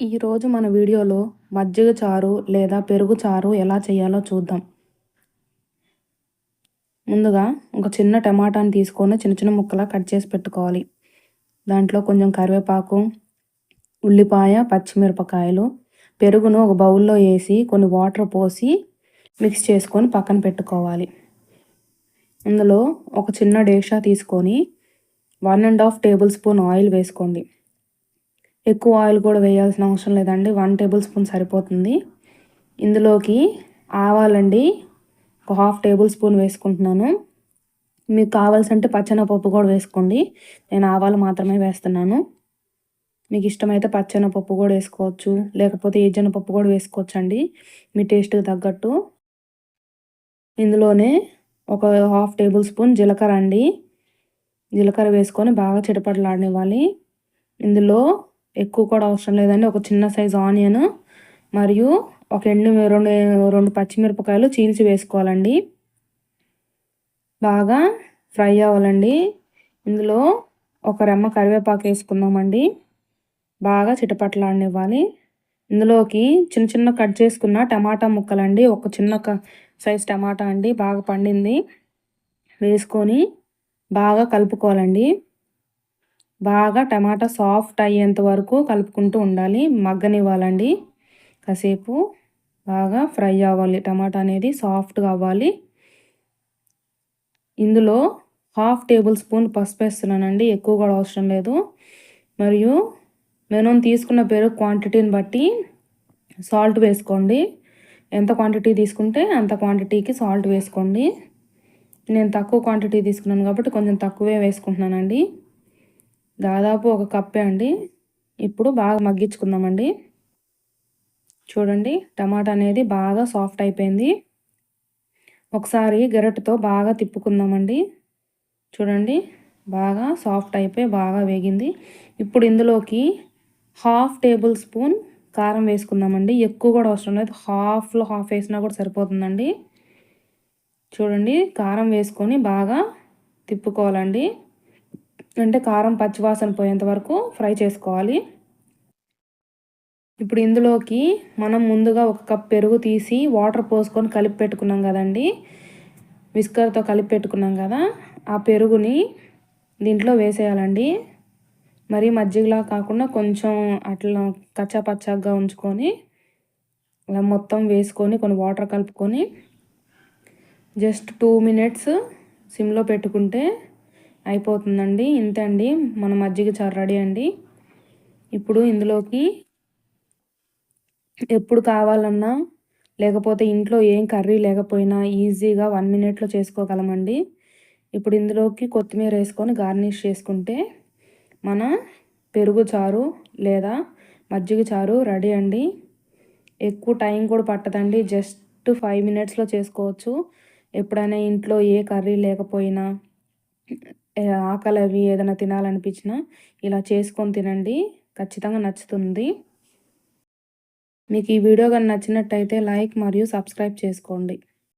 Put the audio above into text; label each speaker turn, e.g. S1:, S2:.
S1: ఈరోజు మన వీడియోలో మజ్జిగ చారు లేదా పెరుగు చారు ఎలా చేయాలో చూద్దాం. ముందుగా ఒక చిన్న టమాటాని తీసుకొని చిన్న చిన్న ముక్కలా కట్ చేసి పెట్టుకోవాలి. దాంట్లో కొంచెం కరివేపాకు ఉల్లిపాయ పచ్చిమిరపకాయలు పెరుగును ఒక బౌల్లో వేసి కొన్ని వాటర్ పోసి మిక్స్ చేసుకొని పక్కన పెట్టుకోవాలి. అందులో ఒక చిన్న డేషా తీసుకొని one and half tablespoon oil వేసుకోండి. ఎక్కువ ఆయిల్ కూడా వేయాల్సిన అవసరం లేదండి. వన్ టేబుల్ స్పూన్ సరిపోతుంది. ఇందులోకి ఆవాలండి ఒక హాఫ్ టేబుల్ స్పూన్ వేసుకుంటున్నాను. మీకు కావాల్సింటే పచ్చనపప్పు కూడా వేసుకోండి. నేను ఆవాలు మాత్రమే వేస్తున్నాను. మీకు ఇష్టమైతే పచ్చనపప్పు కూడా వేసుకోవచ్చు. లేకపోతే ఏజనపప్పు కూడా వేసుకోవచ్చు అండి మీ టేస్ట్కి తగ్గట్టు. ఇందులోనే ఒక హాఫ్ టేబుల్ స్పూన్ జీలకర్ర అండి. జీలకర్ర వేసుకొని బాగా చిటపటలాడనివ్వాలి. ఇందులో ఎక్కువ కూడా అవసరం లేదండి. ఒక చిన్న సైజు ఆనియన్ మరియు ఒక ఎండు రెండు రెండు పచ్చిమిరపకాయలు చీల్చి వేసుకోవాలండి. బాగా ఫ్రై అవ్వాలండి. ఇందులో ఒక రెమ్మ కరివేపాకు వేసుకుందామండి. బాగా చిటపట్లాడనివ్వాలి. ఇందులోకి చిన్న చిన్న కట్ చేసుకున్న టమాటా ముక్కలండి. ఒక చిన్న సైజ్ టమాటా అండి. బాగా పండింది. వేసుకొని బాగా కలుపుకోవాలండి. బాగా టమాటా సాఫ్ట్ అయ్యేంత వరకు కలుపుకుంటూ ఉండాలి. మగ్గనివ్వాలండి. కాసేపు బాగా ఫ్రై అవ్వాలి. టమాటా అనేది సాఫ్ట్గా అవ్వాలి. ఇందులో హాఫ్ టేబుల్ స్పూన్ పసుపు వేస్తున్నానండి. ఎక్కువ కూడా అవసరం లేదు. మరియు నేను తీసుకున్న పెరుగు క్వాంటిటీని బట్టి సాల్ట్ వేసుకోండి. ఎంత క్వాంటిటీ తీసుకుంటే అంత క్వాంటిటీకి సాల్ట్ వేసుకోండి. నేను తక్కువ క్వాంటిటీ తీసుకున్నాను కాబట్టి కొంచెం తక్కువే వేసుకుంటున్నానండి. దాదాపు ఒక కప్పే అండి. ఇప్పుడు బాగా మగ్గించుకుందామండి. చూడండి టమాటా అనేది బాగా సాఫ్ట్ అయిపోయింది. ఒకసారి గెరటితో బాగా తిప్పుకుందామండి. చూడండి బాగా సాఫ్ట్ అయిపోయి బాగా వేగింది. ఇప్పుడు ఇందులోకి హాఫ్ టేబుల్ స్పూన్ కారం వేసుకుందామండి. ఎక్కువ కూడా అవసరం లేదు. హాఫ్లో హాఫ్ వేసినా కూడా సరిపోతుందండి. చూడండి కారం వేసుకొని బాగా తిప్పుకోవాలండి. అంటే కారం పచ్చివాసన పోయేంత వరకు ఫ్రై చేసుకోవాలి. ఇప్పుడు ఇందులోకి మనం ముందుగా ఒక కప్ పెరుగు తీసి వాటర్ పోసుకొని కలిపి పెట్టుకున్నాం కదండి. విస్కర్తో కలిపి పెట్టుకున్నాం కదా. ఆ పెరుగుని దీంట్లో వేసేయాలండి. మరీ మజ్జిగలా కాకుండా కొంచెం అట్లా కచ్చా పచ్చాగా ఉంచుకొని అలా మొత్తం వేసుకొని కొన్ని వాటర్ కలుపుకొని జస్ట్ టూ మినిట్స్ సిమ్లో పెట్టుకుంటే అయిపోతుందండి. ఇంతే అండి. మన మజ్జిగ చారు రెడీ అండి. ఇప్పుడు ఇందులోకి ఎప్పుడు కావాలన్నా లేకపోతే ఇంట్లో ఏం కర్రీ లేకపోయినా ఈజీగా వన్ మినిట్లో చేసుకోగలమండి. ఇప్పుడు ఇందులోకి కొత్తిమీర వేసుకొని గార్నిష్ చేసుకుంటే మన పెరుగు చారు లేదా మజ్జిగ చారు రెడీ అండి. ఎక్కువ టైం కూడా పట్టదండి. జస్ట్ ఫైవ్ మినిట్స్లో చేసుకోవచ్చు. ఎప్పుడైనా ఇంట్లో ఏ కర్రీ లేకపోయినా ఆకలి అవి ఏదైనా తినాలనిపించినా ఇలా చేసుకొని తినండి. ఖచ్చితంగా నచ్చుతుంది. మీకు ఈ వీడియో కానీ నచ్చినట్టయితే లైక్ మరియు సబ్స్క్రైబ్ చేసుకోండి.